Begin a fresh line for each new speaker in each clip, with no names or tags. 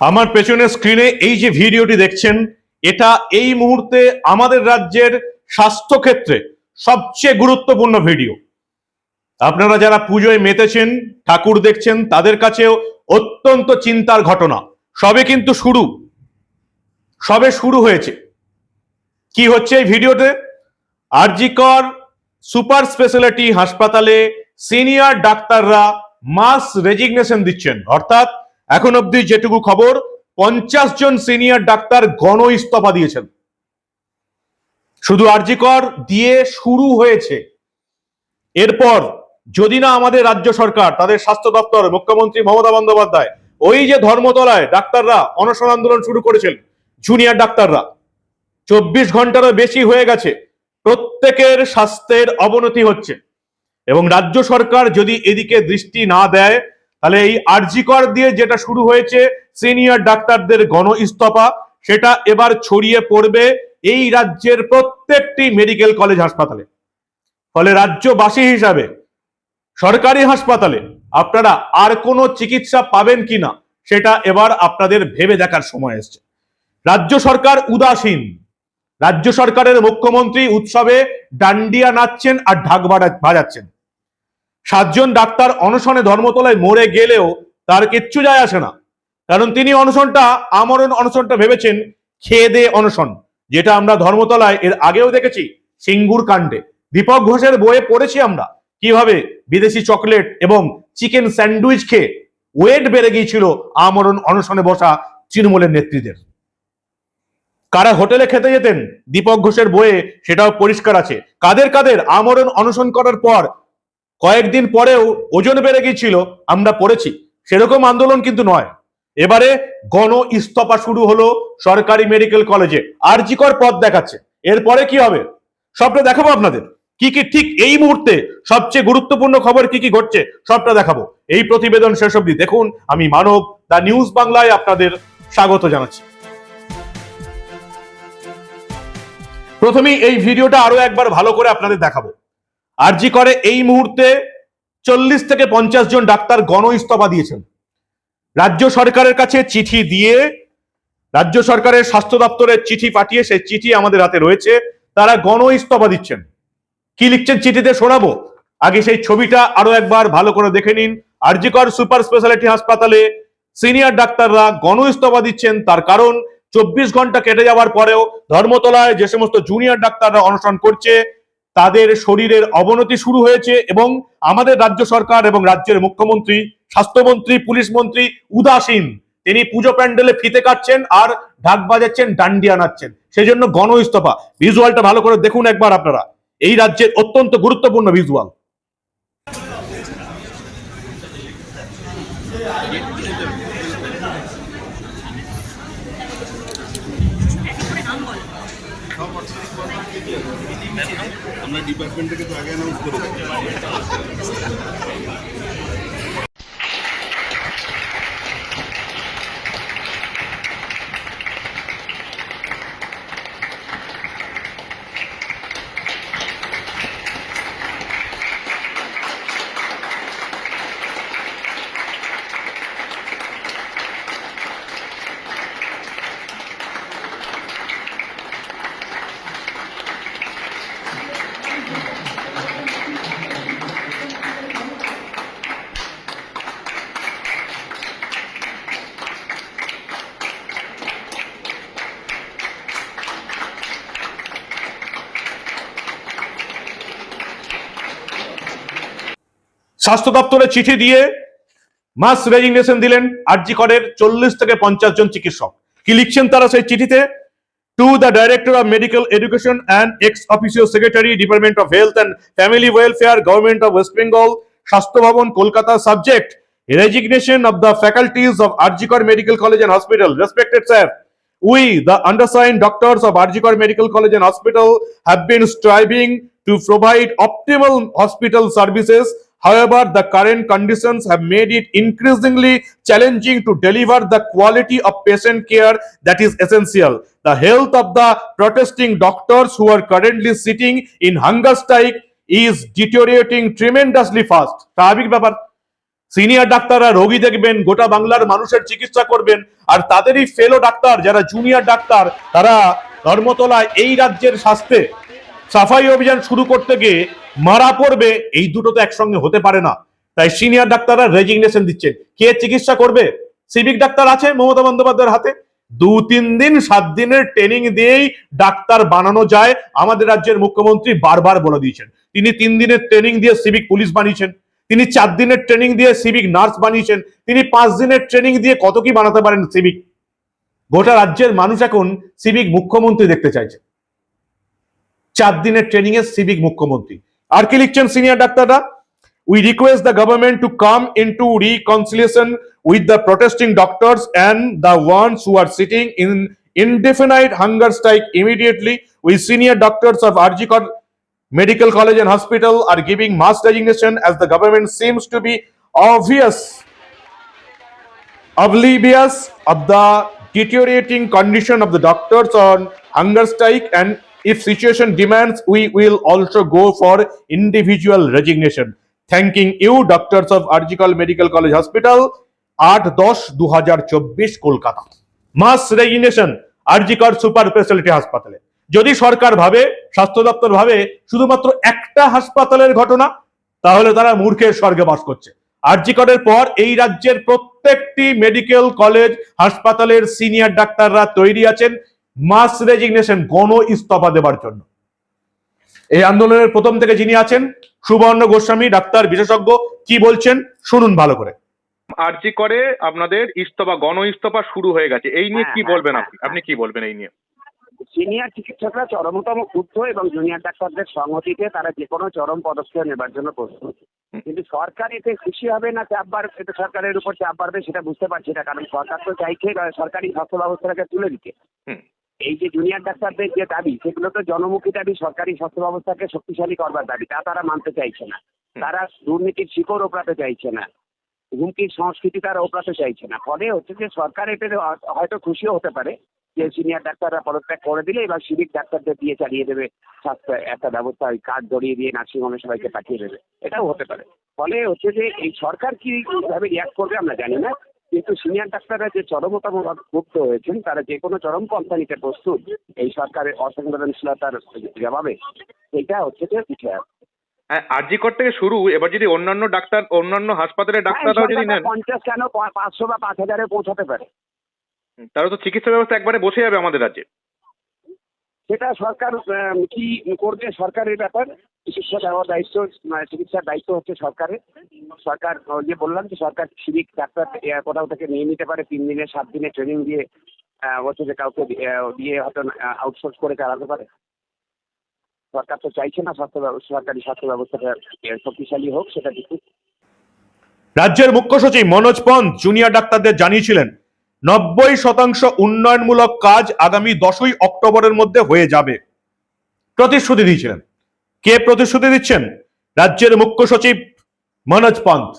আমার পেছনের স্ক্রিনে এই যে ভিডিওটি দেখছেন, এটা এই মুহূর্তে আমাদের রাজ্যের স্বাস্থ্য ক্ষেত্রে সবচেয়ে গুরুত্বপূর্ণ ভিডিও। আপনারা যারা পুজোয় মেতেছেন, ঠাকুর দেখছেন, তাদের কাছেও অত্যন্ত চিন্তার ঘটনা। সবে কিন্তু শুরু। সবে শুরু হয়েছে। কি হচ্ছে এই ভিডিওতে? আরজিকর সুপার স্পেশালিটি হাসপাতালে সিনিয়র ডাক্তাররা মাস রেজিগনেশন দিচ্ছেন। অর্থাৎ এখন অব্দি যেটুকু খবর, পঞ্চাশ জন সিনিয়র ডাক্তার গণ ইস্তফা দিয়েছেন। শুধু আরজিকর দিয়ে শুরু হয়েছে। এরপর যদি না আমাদের রাজ্য সরকার, তাদের স্বাস্থ্য দপ্তর, মুখ্যমন্ত্রী মমতা বন্দ্যোপাধ্যায়, ওই যে ধর্মতলায় ডাক্তাররা অনশন আন্দোলন শুরু করেছেন, জুনিয়র ডাক্তাররা, চব্বিশ ঘন্টারও বেশি হয়ে গেছে, প্রত্যেকের স্বাস্থ্যের অবনতি হচ্ছে। এবং রাজ্য সরকার যদি এদিকে দৃষ্টি না দেয় তাহলে এই আরজিকর দিয়ে যেটা শুরু হয়েছে, সিনিয়র ডাক্তারদের গণ ইস্তফা সেটা এবার ছড়িয়ে পড়বে এই রাজ্যের প্রত্যেকটি মেডিকেল কলেজ হাসপাতালে। ফলে রাজ্যবাসী হিসাবে, সরকারি হাসপাতালে আপনারা আর কোনো চিকিৎসা পাবেন কিনা সেটা এবার আপনাদের ভেবে দেখার সময় এসছে। রাজ্য সরকার উদাসীন। রাজ্য সরকারের মুখ্যমন্ত্রী উৎসবে ডান্ডিয়া নাচছেন আর ঢাক বাজা- বাজাচ্ছেন। সাতজন ডাক্তার অনশনে ধর্মতলায় মরে গেলেও তার কিচ্ছু যায় আসে না। কারণ তিনি অনশনটা, আমরণ অনশনটা ভেবেছেন, খেয়ে দে অনশন, যেটা আমরা ধর্মতলায় এর আগেও দেখেছি, সিঙ্গুর কাণ্ডে। দীপক ঘোষের বইয়ে পড়েছি আমরা, কীভাবে বিদেশি চকলেট এবং চিকেন স্যান্ডউইচ খেয়ে ওয়েট বেড়ে গিয়েছিল আমরণ অনশনে বসা তৃণমূলের নেত্রীদের। কারা হোটেলে খেতে যেতেন, দীপক ঘোষের বইয়ে সেটাও পরিষ্কার আছে। কাদের কাদের আমরণ অনশন করার পর কয়েকদিন পরেও ওজন বেড়ে গিয়েছিল, আমরা পড়েছি। সেরকম আন্দোলন কিন্তু নয়। এবারে গণ ইস্তফা শুরু হলো সরকারি মেডিকেল কলেজে। আরজিকর পদ দেখাচ্ছে। এরপরে কি হবে? সবটা দেখাবো আপনাদের। কি কি ঠিক এই মুহূর্তে সবচেয়ে গুরুত্বপূর্ণ খবর কি কি ঘটছে, সবটা দেখাবো। এই প্রতিবেদন শেষ অবধি দেখুন। আমি মানব, দা নিউজ বাংলায় আপনাদের স্বাগত জানাচ্ছি। প্রথমেই এই ভিডিওটা আরও একবার ভালো করে আপনাদের দেখাবো। আরজি করে এই মুহূর্তে চল্লিশ থেকে পঞ্চাশ জন ডাক্তার গণ ইস্তফা দিয়েছেন। রাজ্য সরকারের কাছে চিঠি দিয়ে, রাজ্য সরকারের স্বাস্থ্য দপ্তরের চিঠি পাঠিয়ে সেই চিঠি আমাদের হাতে রয়েছে। তারা গণ ইস্তফা দিচ্ছেন। কি লিখছেন চিঠিতে শোনাবো? আগে সেই ছবিটা আরও একবার ভালো করে দেখে নিন। আরজিকর সুপার স্পেশালিটি হাসপাতালে সিনিয়র ডাক্তাররা গণ ইস্তফা দিচ্ছেন। তার কারণ, চব্বিশ ঘণ্টা কেটে যাওয়ার পরেও ধর্মতলায় যে সমস্ত জুনিয়র ডাক্তাররা অনশন করছে তাদের শরীরের অবনতি শুরু হয়েছে এবং আমাদের রাজ্য সরকার এবং রাজ্যের মুখ্যমন্ত্রী, স্বাস্থ্যমন্ত্রী, পুলিশ মন্ত্রী উদাসীন। তিনি পুজো প্যান্ডেলে ফিতে কাটছেন আর ঢাক বাজাচ্ছেন, ডান্ডিয়া নাচছেন। সেই জন্য গণ ইস্তফা ভিজুয়ালটা ভালো করে দেখুন একবার আপনারা। এই রাজ্যের অত্যন্ত গুরুত্বপূর্ণ ভিজুয়াল
আমরা ডিপার্টমেন্ট থেকে তো আগে অ্যানাউন্স করে
স্বাস্থ্য দপ্তরে চিঠি দিয়ে মাস রেজিগনেশন দিলেন আরজি করের চল্লিশ থেকে পঞ্চাশ জন চিকিৎসক কি লিখছেন তারা সেই চিঠিতে to the director of medical education and ex official secretary department of health and family welfare government of West Bengal Swasthya Bhavan Kolkata subject resignation of the faculties of RG Kar medical college and hospital respected sir We, the undersigned doctors of Arjikar Medical College and Hospital, have been striving to provide optimal hospital services. However, the current conditions have made it increasingly challenging to deliver the quality of patient care that is essential. The health of the protesting doctors who are currently sitting in hunger strike is deteriorating tremendously fast. Senior ডাক্তাররা রোগী দেখবেন গোটা বাংলার মানুষের চিকিৎসা করবেন আর তাদেরই ফেলো ডাক্তার যারা জুনিয়র ডাক্তার তারা ধর্মতলায় এই রাজ্যের স্বাস্থ্যে সাফাই অভিযান শুরু করতে গিয়ে মারা পড়বে, এই দুটো তো একসঙ্গে হতে পারে না। তাই সিনিয়র ডাক্তাররা রেজিগনেশন দিচ্ছেন। কে চিকিৎসা করবে? সিভিক ডাক্তার আছে মমতা বন্দ্যোপাধ্যায়ের হাতে। দু, তিন দিন, সাত দিনের ট্রেনিং দিয়েই ডাক্তার বানানো যায়। আমাদের রাজ্যের মুখ্যমন্ত্রী বারবার বলে দিয়েছেন। তিনি তিন দিনের ট্রেনিং দিয়ে সিভিক পুলিশ বানিয়েছেন। তিনি চার দিনের ট্রেনিং দিয়ে সিভিক নার্স বানিয়েছেন। তিনি পাঁচ দিনের ট্রেনিং দিয়ে কত কি বানাতে পারেন সিভিক গোটা রাজ্যের মানুষ এখন সিভিক মুখ্যমন্ত্রী দেখতে চাইছে। চার দিনের ট্রেনিং এর সিভিক মুখ্যমন্ত্রী আর কি লিখছেন সিনিয়র ডাক্তাররা we request the government to come in to reconciliation with the protesting doctors and the ones who are sitting in indefinite hunger strike immediately we senior doctors of Arjikar Medical College and Hospital are giving mass resignation as the government seems to be obvious oblivious of the deteriorating condition of the doctors on hunger strike and if situation demands, we will also go for individual resignation. Thanking you, doctors of arjical medical college hospital, আট দশ দু হাজার চব্বিশ Kolkata. Mass resignation RG Kar super speciality হাসপাতালে যদি সরকার ভাবে, স্বাস্থ্য দপ্তর ভাবে শুধুমাত্র একটা হাসপাতালের ঘটনা, তাহলে তারা মূর্খের স্বর্গে বাস করছে। আরজিকরের পর এই রাজ্যের প্রত্যেকটি মেডিকেল কলেজ হাসপাতালের সিনিয়র ডাক্তাররা তৈরি আছেন। মাস রেজিগনেশন গণ ইস্তফা দেবার জন্য। এই আন্দোলনের প্রথম থেকে যিনি আছেন সুবর্ণ গোস্বামী ডাক্তার বিশেষজ্ঞ কি বলছেন শুনুন ভালো করে।
আরজি করে আপনাদের ইস্তফা গণ ইস্তফা শুরু হয়ে গেছে। এই নিয়ে
হ্যাঁ,
কি
হ্যাঁ,
বলবেন
হ্যাঁ,
আপনি? আপনি কি বলবেন এই নিয়ে?
সিনিয়র চিকিৎসকরা চরমতম ক্ষুব্ধ এবং জুনিয়র ডাক্তারদের সংহতিতে তারা যে কোনো চরম পদক্ষেপ নেবার জন্য প্রস্তুত। কিন্তু সরকার এতে খুশি হবে না চাপ বাড়বে এটা সরকারের উপর চাপ বাড়বে সেটা বুঝতে পারছি না কারণ সরকার তো চাইছে সরকারি স্বাস্থ্য ব্যবস্থাটাকে তুলে দিতে।
হুম।
এই যে জুনিয়র ডাক্তারদের যে দাবি সেগুলো তো জনমুখী দাবি সরকারি স্বাস্থ্য ব্যবস্থাকে শক্তিশালী করবার দাবি তা তারা মানতে চাইছে না। তারা দুর্নীতির শিকড় ওপরাতে চাইছে না। হুমকির সংস্কৃতি তারা ওপরাতে চাইছে না। ফলে হচ্ছে যে সরকার এতে হয়তো খুশিও হতে পারে যে সিনিয়র ডাক্তাররা পদত্যাগ করে দিলে এবার সিভিক ডাক্তারদের দিয়ে চালিয়ে দেবে স্বাস্থ্য একটা ব্যবস্থা ওই কার্ড ধরিয়ে দিয়ে নার্সিংহোমে সবাইকে পাঠিয়ে দেবে। এটাও হতে পারে। ফলে হচ্ছে যে এই সরকার কীভাবে রিয়াক্ট করবে আমরা জানি না। কিন্তু সিনিয়র ডাক্তাররা যে চরমতম মুক্ত হয়েছেন তারা যে কোনো চরম পন্থা নিতে প্রস্তুত এই সরকারের অসংবেদনশীলতার জবাবে এটা হচ্ছে যে পিছিয়ে।
হ্যাঁ আরজি কর থেকে শুরু এবার যদি অন্যান্য ডাক্তার অন্যান্য হাসপাতালের ডাক্তাররাও যদি নেন।
পঞ্চাশ কেন পাঁচশো বা পাঁচ হাজারে পৌঁছাতে পারে?
তাহলে তো চিকিৎসা ব্যবস্থা একবারে বসে যাবে আমাদের রাজ্যে।
সেটা সরকার কি করবে সরকারের ব্যাপার? চিকিৎসা দেওয়ার দায়িত্ব মানে চিকিৎসার দায়িত্ব হচ্ছে সরকারের। সরকার যে বললাম যে সরকার সিভিক ডাক্তার কোথাও থেকে নিয়ে নিতে পারে, তিন দিনে, সাত দিনে ট্রেনিং দিয়ে হচ্ছে যে কাউকে দিয়ে হয়তো আউটসোর্স করে চালাতে পারে। সরকার তো চাইছে না, স্বাস্থ্য সরকারি স্বাস্থ্য ব্যবস্থাটা শক্তিশালী হোক, সেটা দেখুক।
রাজ্যের মুখ্য সচিব মনোজ পন্থ জুনিয়র ডাক্তারদের জানিয়েছিলেন নব্বই শতাংশ উন্নয়নমূলক কাজ আগামী দশই অক্টোবরের মধ্যে হয়ে যাবে। প্রতিশ্রুতি দিয়েছিলেন। কে প্রতিশ্রুতি দিচ্ছেন? রাজ্যের মুখ্য সচিব মনোজ পন্থ।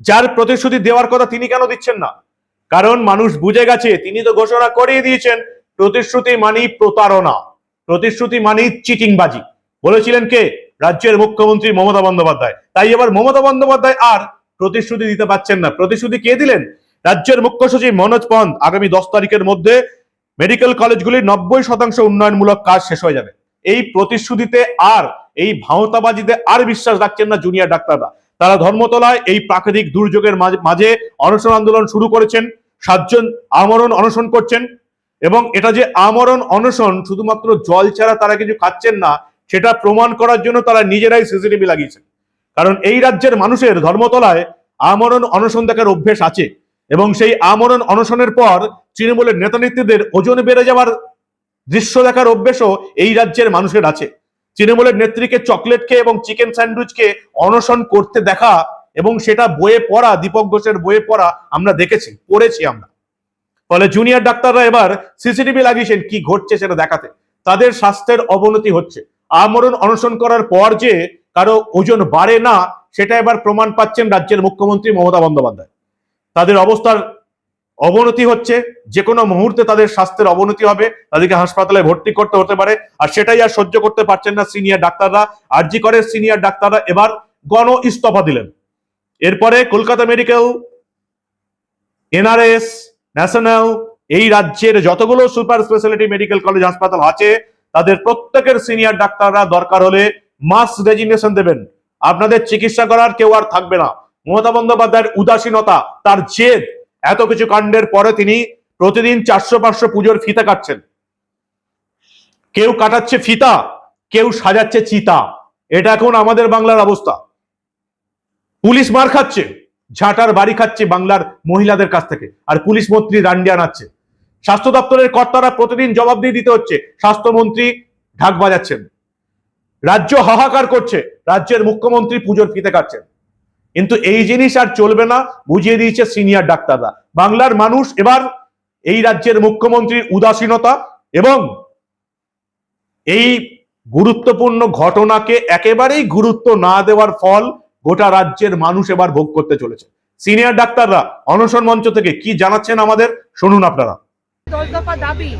যার প্রতিশ্রুতি দেওয়ার কথা তিনি কেন দিচ্ছেন না? কারণ মানুষ বুঝে গেছে, তিনি তো ঘোষণা করিয়ে দিয়েছেন, প্রতিশ্রুতি মানি প্রতারণা। প্রতিশ্রুতি মানি চিটিংবাজি। বলেছিলেন কে? রাজ্যের মুখ্যমন্ত্রী মমতা বন্দ্যোপাধ্যায়। তাই এবার মমতা বন্দ্যোপাধ্যায় আর প্রতিশ্রুতি দিতে পারছেন না। প্রতিশ্রুতি কে দিলেন? রাজ্যের মুখ্য সচিব মনোজ পন্থ আগামী দশ তারিখের মধ্যে মেডিকেল কলেজগুলির নব্বই শতাংশ উন্নয়নমূলক কাজ শেষ হয়ে যাবে। এই প্রতিশ্রুতিতে আর এই ভাঁওতাবাজিতে আর বিশ্বাস রাখছেন না জুনিয়র ডাক্তাররা। তারা ধর্মতলায় এই প্রাকৃতিক দুর্যোগের মাঝে- অনশন আন্দোলন শুরু করেছেন, সাতজন আমরণ অনশন করছেন এবং এটা যে আমরণ অনশন শুধুমাত্র জল ছাড়া তারা কিছু খাচ্ছেন না, সেটা প্রমাণ করার জন্য তারা নিজেরাই সিসিটিভি লাগিয়েছেন। কারণ এই রাজ্যের মানুষের ধর্মতলায় আমরণ অনশন দেখার অভ্যেস আছে। এবং সেই আমরণ অনশনের পর তৃণমূলের নেতা নেত্রীদের ওজন বেড়ে যাওয়ার দৃশ্য দেখার অভ্যেসও এই রাজ্যের মানুষের আছে। তৃণমূলের নেত্রীকে চকলেট খেয়ে এবং চিকেন স্যান্ডউইচকে অনশন করতে দেখা এবং সেটা বইয়ে পড়া, দীপক ঘোষের বইয়ে পড়া আমরা দেখেছি, পড়েছি আমরা। ফলে জুনিয়র ডাক্তাররা এবার সিসিটিভি লাগিয়েছেন কি ঘটছে সেটা দেখাতে। তাদের স্বাস্থ্যের অবনতি হচ্ছে। আমরণ অনশন করার পর যে কারও ওজন বাড়ে না, সেটা এবার প্রমাণ পাচ্ছেন রাজ্যের মুখ্যমন্ত্রী মমতা বন্দ্যোপাধ্যায়। তাদের অবস্থার অবনতি হচ্ছে যে কোনো মুহূর্তে তাদের স্বাস্থ্যের অবনতি হবে, তাদেরকে হাসপাতালে ভর্তি করতে হতে পারে, আর সেটাই আর সহ্য করতে পারছেন না সিনিয়র ডাক্তাররা। আরজি করে সিনিয়র ডাক্তাররা এবার গণ ইস্তফা দিলেন। এরপরে কলকাতা মেডিকেল, এনআরএস, ন্যাশনাল, এই রাজ্যের যতগুলো সুপার স্পেশালিটি মেডিকেল কলেজ হাসপাতাল আছে, তাদের প্রত্যেকের সিনিয়র ডাক্তাররা দরকার হলে মাস রেজিগনেশন দেবেন। আপনাদের চিকিৎসা করার কেউ আর থাকবে না। মমতা বন্দ্যোপাধ্যায়ের উদাসীনতা, তার জেদ, এত কিছু কাণ্ডের পরে তিনি প্রতিদিন চারশো, পাঁচশো পুজোর ফিতা কাটছেন। কেউ কাটাচ্ছে ফিতা, কেউ সাজাচ্ছে চিতা। এটা এখন আমাদের বাংলার অবস্থা। পুলিশ মার খাচ্ছে, ঝাঁটার বাড়ি খাচ্ছে বাংলার মহিলাদের কাছ থেকে, আর পুলিশ মন্ত্রী রান্ডিয়া নাচ্ছে। স্বাস্থ্য দপ্তরের কর্তারা প্রতিদিন জবাবদিহি দিতে হচ্ছে, স্বাস্থ্যমন্ত্রী ঢাক বাজাচ্ছেন। রাজ্য হাহাকার করছে, রাজ্যের মুখ্যমন্ত্রী পুজোর ফিতে কাটছেন। কিন্তু এই জিনিস আর চলবে না, বুঝিয়ে দিয়েছে সিনিয়র ডাক্তাররা। বাংলার মানুষ এবার এই রাজ্যের মুখ্যমন্ত্রীর উদাসীনতা এবং এই গুরুত্বপূর্ণ ঘটনাকে একেবারেই গুরুত্ব না দেওয়ার ফল গোটা রাজ্যের মানুষ এবার ভোগ করতে চলেছে। সিনিয়র ডাক্তাররা, অনশন মঞ্চ থেকে কি জানাচ্ছেন আমাদের? শুনুন আপনারা।
দাবি,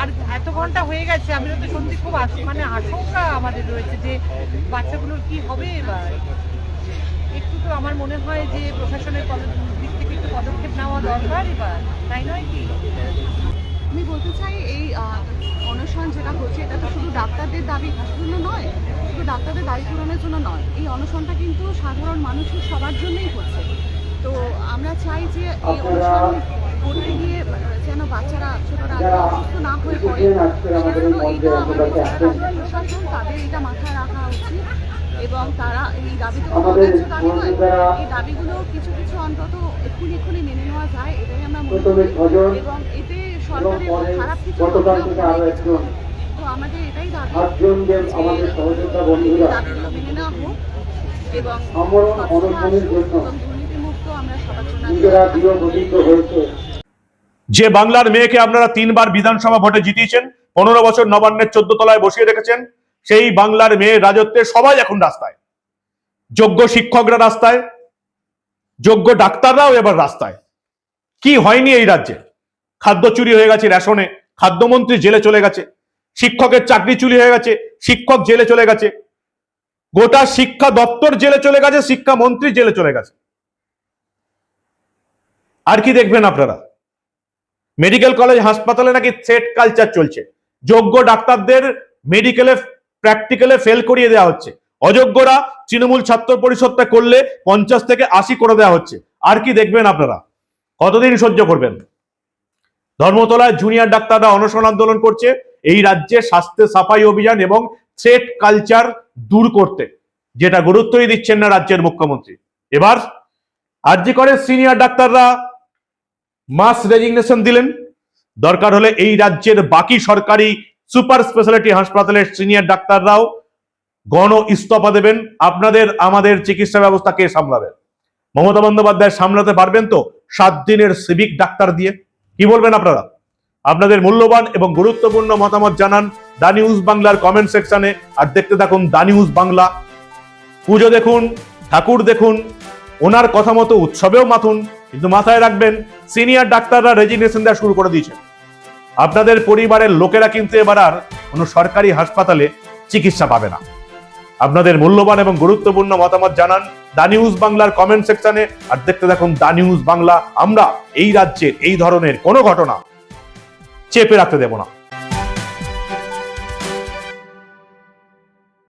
আর এত ঘণ্টা হয়ে গেছে মানে আমাদের রয়েছে যে বাচ্চাগুলোর কি হবে এবার? তো আমার মনে হয় যে প্রশাসনের দিক থেকে একটু পদক্ষেপ নেওয়া দরকার এবার, তাই নয় কি?
আমি বলতে চাই এই অনশন যেটা হচ্ছে, এটা তো শুধু ডাক্তারদের দাবি জন্য নয়, শুধু ডাক্তারদের দাবি পূরণের জন্য নয়। এই অনশনটা কিন্তু সাধারণ মানুষের সবার জন্যই হচ্ছে। তো আমরা চাই যে এই অনশন করতে গিয়ে যেন বাচ্চারা ছোটরা অসুস্থ না হয়ে পড়ে। সেজন্য এইটা আমাদের যারা প্রশাসন, তাদের এটা মাথায় রাখা উচিত। এবং তারা এই দাবি তো কোনো ন্যায্য দাবি নয়। এই দাবিগুলো কিছু কিছু অন্তত এক্ষুনি এক্ষুনি মেনে নেওয়া যায় এটাই আমরা মনে করি। এবং এতে সরকারের খারাপ কিছু
গতকাল
হলেও
থেকে আরও একজন
তো আমাদের এটাই দাবি
আমাদের সহযোগিতা বন্ধুরা।
দাবিগুলো মেনে নেওয়া হোক এবং দুর্নীতিমুক্ত আমরা সবার জন্য
যে বাংলার মেয়েকে আপনারা তিনবার বিধানসভা ভোটে জিতিয়েছেন পনেরো বছর নবান্নের চোদ্দ তলায় বসিয়ে রেখেছেন সেই বাংলার মেয়ে রাজত্বে সবাই এখন রাস্তায়। যোগ্য শিক্ষকরা রাস্তায়, যোগ্য ডাক্তাররাও এবার রাস্তায়। কি হয়নি এই রাজ্যে? খাদ্য চুরি হয়ে গেছে রেশনে, খাদ্যমন্ত্রী জেলে চলে গেছে, শিক্ষকের চাকরি চুরি হয়ে গেছে, শিক্ষক জেলে চলে গেছে, গোটা শিক্ষা দপ্তর জেলে চলে গেছে, শিক্ষা মন্ত্রী জেলে চলে গেছে। আর কি দেখবেন আপনারা? মেডিকেল কলেজ, হাসপাতালে নাকি সেট কালচার চলছে। যোগ্য ডাক্তারদের মেডিকেলে প্র্যাকটিক্যালে ফেল করিয়ে দেওয়া হচ্ছে। অযোগ্যরা তৃণমূল ছাত্র পরিষদটা করলে পঞ্চাশ থেকে আশি করে দেওয়া হচ্ছে। আর কি দেখবেন আপনারা? কতদিন সহ্য করবেন? ধর্মতলায় জুনিয়র ডাক্তাররা অনশন আন্দোলন করছে। এই রাজ্যে স্বাস্থ্য সাফাই অভিযান এবং থ্রেট কালচার দূর করতে। যেটা গুরুত্বই দিচ্ছেন না রাজ্যের মুখ্যমন্ত্রী। এবার আর আরজি করে সিনিয়র ডাক্তাররা মাস রেজিগনেশন দিলেন। দরকার হলে এই রাজ্যের বাকি সরকারি সুপার স্পেশালিটি হাসপাতালের সিনিয়র ডাক্তাররাও গণ ইস্তফা দেবেন। আপনাদের, আমাদের চিকিৎসা ব্যবস্থা কে সামলাবেন মমতা বন্দ্যোপাধ্যায় সামলাতে পারবেন তো সাত দিনের সিভিক ডাক্তার দিয়ে? কি বলবেন আপনারা? আপনাদের মূল্যবান এবং গুরুত্বপূর্ণ মতামত জানান দা নিউজ বাংলার কমেন্ট সেকশনে আর দেখতে থাকুন দা নিউজ বাংলা। পুজো দেখুন, ঠাকুর দেখুন, ওনার কথা মতো উৎসবেও মাথুন, কিন্তু মাথায় রাখবেন, সিনিয়র ডাক্তাররা রেজিগনেশন দেওয়া শুরু করে দিয়েছেন। আপনাদের পরিবারের লোকেরা কিন্তু এবার আর কোনো সরকারি হাসপাতালে চিকিৎসা পাবে না। আপনাদের মূল্যবান এবং গুরুত্বপূর্ণ মতামত জানান দা নিউজ বাংলার কমেন্ট সেকশনে আর দেখতে দেখুন দা নিউজ বাংলা। আমরা এই রাজ্যের এই ধরনের কোনো ঘটনা চেপে রাখতে দেব না।